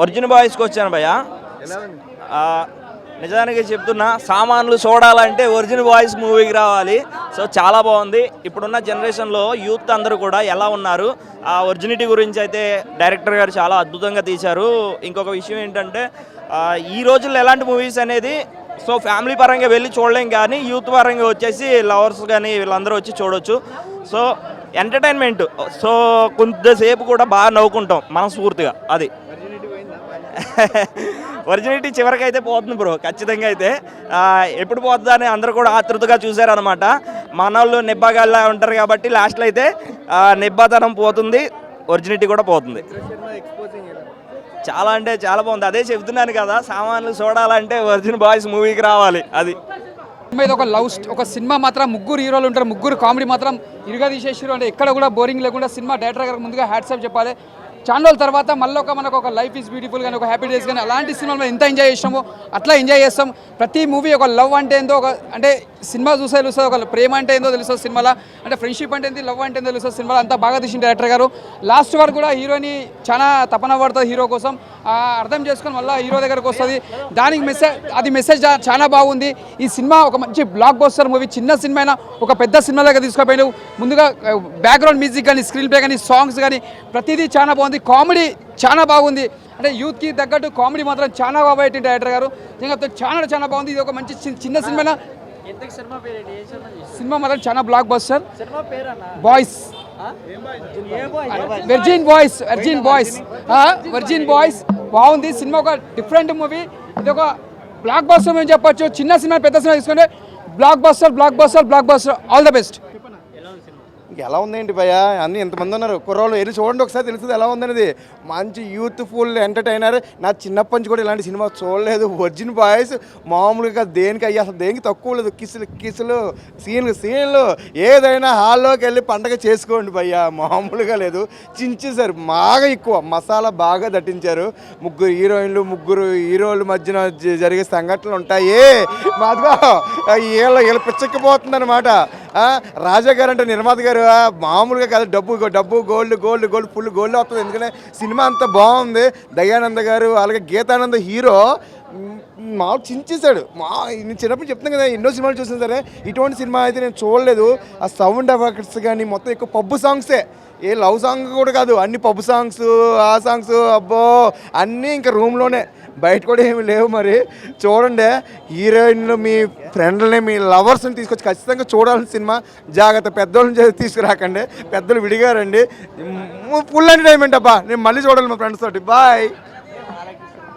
Original బాయ్స్కి వచ్చాను భయ నిజానికి చెప్తున్నా సామాన్లు చూడాలంటే ఒరిజినల్ బాయ్స్ మూవీకి రావాలి. సో చాలా బాగుంది. ఇప్పుడున్న జనరేషన్లో యూత్ అందరూ కూడా ఎలా ఉన్నారు? ఆ ఒరిజినిటీ గురించి అయితే డైరెక్టర్ గారు చాలా అద్భుతంగా తీశారు. ఇంకొక విషయం ఏంటంటే ఈ రోజుల్లో ఎలాంటి మూవీస్ అనేది సో ఫ్యామిలీ పరంగా వెళ్ళి చూడలేం కానీ యూత్ పరంగా వచ్చేసి లవర్స్ కానీ వీళ్ళందరూ వచ్చి చూడొచ్చు. సో ఎంటర్టైన్మెంట్ సో కొంతసేపు కూడా బాగా నవ్వుకుంటాం మనస్ఫూర్తిగా. అది. ఒరిజినిటీ చివరికి అయితే పోతుంది బ్రో ఖచ్చితంగా అయితే. ఎప్పుడు పోతుందా అని అందరూ కూడా ఆతృతగా చూశారనమాట మన వాళ్ళు నిబ్బాగాళ్ళ ఉంటారు కాబట్టి లాస్ట్లో అయితే నిబ్బాతనం పోతుంది ఒరిజినిటీ కూడా పోతుంది. చాలా అంటే చాలా బాగుంది. అదే చెప్తున్నాను కదా సామాన్లు చూడాలంటే ఒరిజినల్ బాయ్స్ మూవీకి రావాలి అది. మీద ఒక లవ్ ఒక సినిమా మాత్రం ముగ్గురు హీరోలు ఉంటారు ముగ్గురు కామెడీ మాత్రం ఇరుగా తీసేసారు అంటే ఎక్కడ కూడా బోరింగ్ లేకుండా సినిమా డైరెక్టర్ గారికి ముందుగా హ్యాట్సాప్ చెప్పాలి. చాలా రోజుల తర్వాత మళ్ళీ ఒక మనకు ఒక లైఫ్ ఈజ్ బ్యూటిఫుల్ కానీ ఒక హ్యాపీ డేస్ కానీ అలాంటి సినిమాలు ఎంత ఎంజాయ్ చేసామో అట్లా ఎంజాయ్ చేస్తాం. ప్రతి మూవీ ఒక లవ్ అంటే ఏందో ఒక అంటే సినిమా చూసే తెలుస్తుంది. ఒక ప్రేమ అంటే ఏందో తెలుస్తుంది సినిమాలో. అంటే ఫ్రెండ్షిప్ అంటే ఏంది లవ్ అంటే ఏందో తెలుస్తుంది సినిమాలో. అంతా బాగా తీసిన డైరెక్టర్ గారు. లాస్ట్ వరకు కూడా హీరోని చాలా తపన పడుతుంది హీరో కోసం. అర్థం చేసుకొని మళ్ళీ హీరో దగ్గరకు వస్తుంది. దానికి మెసేజ్ అది మెసేజ్ చాలా బాగుంది. ఈ సినిమా ఒక మంచి బ్లాక్ బస్టర్ మూవీ చిన్న సినిమా అయినా ఒక పెద్ద సినిమాలాగా తీసుకుపోయిన ముందుగా బ్యాక్గ్రౌండ్ మ్యూజిక్ కానీ స్క్రీన్ ప్లే కానీ సాంగ్స్ కానీ ప్రతిదీ చాలా బాగుంది. కామెడీ చాలా బాగుంది. అంటే యూత్కి తగ్గట్టు కామెడీ మాత్రం చాలా బాగా డైరెక్టర్ గారు. నిజంగా చాలా చాలా బాగుంది. ఇది ఒక మంచి చి- చిన్న సినిమా సినిమా మాత్రం చాలా blockbuster boys virgin boys virgin boys virgin boys బాగుంది. సినిమా ఒక డిఫరెంట్ మూవీ ఇది ఒక బ్లాక్ బస్టర్ మేము చెప్పొచ్చు. చిన్న సినిమా పెద్ద సినిమా తీసుకుంటే blockbuster blockbuster blockbuster all the best ఎలా ఉందేంటి భయ అన్ని ఎంతమంది ఉన్నారు. కుర్రోళ్ళు వెళ్ళి చూడండి ఒకసారి తెలుస్తుంది ఎలా ఉందనేది. మంచి యూత్ఫుల్ ఎంటర్టైనర్ నా చిన్నప్పటి నుంచి కూడా ఇలాంటి సినిమా చూడలేదు. ఒరిజిన్ బాయ్స్ మామూలుగా దేనికి అయ్యి అసలు దేనికి తక్కువ లేదు. కిసులు కిసులు సీన్లు సీన్లు. ఏదైనా హాల్లోకి వెళ్ళి పండగ చేసుకోండి భయ్య. మామూలుగా లేదు. చించేశారు బాగా ఎక్కువ. మసాలా బాగా దట్టించారు. ముగ్గురు హీరోయిన్లు ముగ్గురు హీరోల మధ్యన జరిగే సంఘటనలు ఉంటాయి. మాదిగో వీళ్ళ వీళ్ళ పిచ్చెక్కిపోతుంది అనమాట రాజా గారు అంటే నిర్మాత గారు ఆ, మామూలుగా కాదు డబ్బు డబ్బు gold gold gold full gold వస్తుంది. ఎందుకంటే సినిమా అంత బాగుంది. దయానంద గారు అలాగే గీతానంద హీరో మ్, మామూలు చించేశాడు. మా నేను చిన్నప్పుడు చెప్తాను కదా ఎన్నో సినిమాలు చూసిన సరే ఇటువంటి సినిమా అయితే నేను చూడలేదు. ఆ సౌండ్ ఎఫెక్ట్స్ కానీ మొత్తం ఎక్కువ పబ్బు సాంగ్సే ఏ. లవ్ సాంగ్ కూడా కాదు అన్ని పబ్బు సాంగ్స్ ఆ సాంగ్స్ అబ్బో అన్నీ ఇంకా రూమ్లోనే బయట కూడా ఏమి లేవు మరి. చూడండి హీరోయిన్లు మీ ఫ్రెండ్లని మీ లవర్స్ని తీసుకొచ్చి ఖచ్చితంగా చూడాల్సిన సినిమా. జాగ్రత్త పెద్దోళ్ళని తీసుకురాకండి. పెద్దలు విడిగారండి. ఫుల్ ఎంటర్టైన్మెంట్ అబ్బా. నేను మళ్ళీ చూడాలి మా ఫ్రెండ్స్ తోటి. బాయ్.